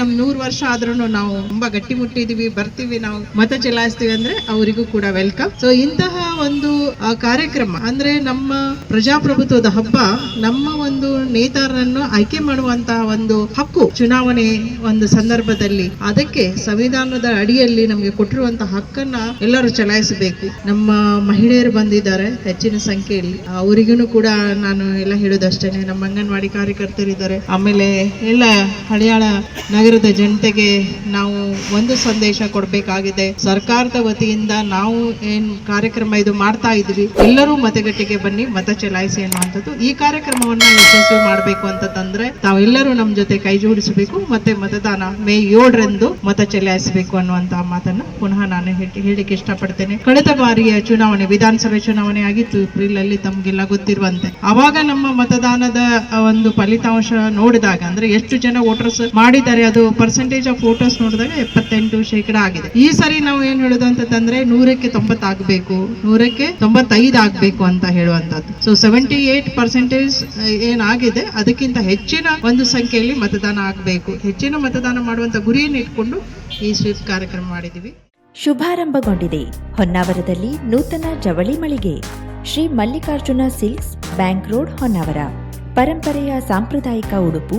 ನಮ್ ನೂರ್ ವರ್ಷ ಆದ್ರೂ ನಾವು ತುಂಬಾ ಗಟ್ಟಿ ಮುಟ್ಟಿದೀವಿ ಬರ್ತೀವಿ, ನಾವು ಮತ ಚಲಾಯಿಸ್ತೀವಿ ಅಂದ್ರೆ ಅವರಿಗೂ ಕೂಡ ವೆಲ್ಕಮ್ ಸೊ ಇಂತಹ ಒಂದು ಕಾರ್ಯಕ್ರಮ, ಅಂದ್ರೆ ನಮ್ಮ ಪ್ರಜಾಪ್ರಭುತ್ವದ ಹಬ್ಬ ನಮ್ಮ ಒಂದು ನೇತಾರರನ್ನು ಆಯ್ಕೆ ಮಾಡುವಂತಹ ಒಂದು ಹಕ್ಕು ಚುನಾವಣೆ ಒಂದು ಸಂದರ್ಭದಲ್ಲಿ. ಅದಕ್ಕೆ ಸಂವಿಧಾನದ ಅಡಿಯಲ್ಲಿ ನಮಗೆ ಕೊಟ್ಟಿರುವಂತಹ ಹಕ್ಕನ್ನ ಎಲ್ಲರೂ ಚಲಾಯಿಸಬೇಕು. ನಮ್ಮ ಮಹಿಳೆಯರು ಬಂದಿದ್ದಾರೆ ಹೆಚ್ಚಿನ ಸಂಖ್ಯೆಯಲ್ಲಿ. ಅವರಿಗೂ ಕೂಡ ನಾನು ಎಲ್ಲ ಹೇಳೋದಷ್ಟೇನೆ. ನಮ್ಮ ಅಂಗನವಾಡಿ ಕಾರ್ಯಕರ್ತರಿದ್ದಾರೆ ಆಮೇಲೆ ಎಲ್ಲ ಹಳಿಯಾಳ ನಗರದ ಜನತೆಗೆ ನಾವು ಒಂದು ಸಂದೇಶ ಕೊಡಬೇಕಾಗಿದೆ. ಸರ್ಕಾರದ ವತಿಯಿಂದ ನಾವು ಏನ್ ಕಾರ್ಯಕ್ರಮ ಇದು ಮಾಡ್ತಾ ಇದ್ವಿ ಎಲ್ಲರೂ ಮತಗಟ್ಟೆಗೆ ಬನ್ನಿ, ಮತ ಚಲಾಯಿಸಿ ಅನ್ನುವಂಥದ್ದು. ಈ ಕಾರ್ಯಕ್ರಮವನ್ನ ಯಶಸ್ವಿ ಮಾಡಬೇಕು ಅಂತಂದ್ರೆ ತಾವೆಲ್ಲರೂ ನಮ್ಮ ಜೊತೆ ಕೈ ಜೋಡಿಸಬೇಕು, ಮತ್ತೆ ಮತದಾನ ಮೇ ಏಳರಂದು ಮತ ಚಲಾಯಿಸಬೇಕು ಅನ್ನುವಂತಹ ಮಾತನ್ನ ಪುನಃ ನಾನು ಹೇಳಿ- ಹೇಳಿಕ್ಕೆ ಇಷ್ಟಪಡ್ತೇನೆ. ಕಳೆದ ಬಾರಿಯ ಚುನಾವಣೆ, ವಿಧಾನಸಭೆ ಚುನಾವಣೆ ಆಗಿತ್ತು. ಏಪ್ರಿಲ್ ಅಲ್ಲಿ ತಮ್ಗೆಲ್ಲ ಗೊತ್ತಿರುವಂತೆ. ಅವಾಗ ನಮ್ಮ ಮತದಾನದ ಒಂದು ಫಲಿತಾಂಶ ನೋಡಿದಾಗ, ಅಂದ್ರೆ ಎಷ್ಟು ಜನ ವೋಟರ್ಸ್ ಮಾಡಿದ್ದಾರೆ, ಅದು ಪರ್ಸೆಂಟೇಜ್ ಆಫ್ ವೋಟರ್ಸ್ ನೋಡಿದಾಗ ಎಪ್ಪತ್ತೆಂಟು ಶೇಕಡ ಆಗಿದೆ. ಈ ಸರಿ ನಾವು ಏನ್ ಹೇಳುದು ಅಂತಂದ್ರೆ ನೂರಕ್ಕೆ ತೊಂಬತ್ತಾಗಬೇಕು. ನೂರಕ್ಕೆ ತೊಂಬತ್ತೈದು ಆಗ್ಬೇಕು ಅಂತ ಹೇಳುವಂತದ್ದು ಸೊ ಸೆವೆಂಟಿ ಏಟ್ ಪರ್ಸೆಂಟೇಜ್ ಏನಾಗಿದೆ? ಅದಕ್ಕಿಂತ ಹೆಚ್ಚಿನ ಒಂದು ಸಂಖ್ಯೆಯಲ್ಲಿ ಮತದಾನ ಆಗಬೇಕು. ಹೆಚ್ಚಿನ ಮತದಾನ ಮಾಡುವಂತ ಗುರಿಯನ್ನು ಇಟ್ಕೊಂಡು ಈ ಸ್ವೀಪ್ ಕಾರ್ಯಕ್ರಮ ಮಾಡಿದೀವಿ ಶುಭಾರಂಭಗೊಂಡಿದೆ. ಹೊನ್ನಾವರದಲ್ಲಿ ನೂತನ ಜವಳಿ ಮಳಿಗೆ. Shri Mallikarjuna silks bank road Honnavar. ಪರಂಪರೆಯ ಸಾಂಪ್ರದಾಯಿಕ ಉಡುಪು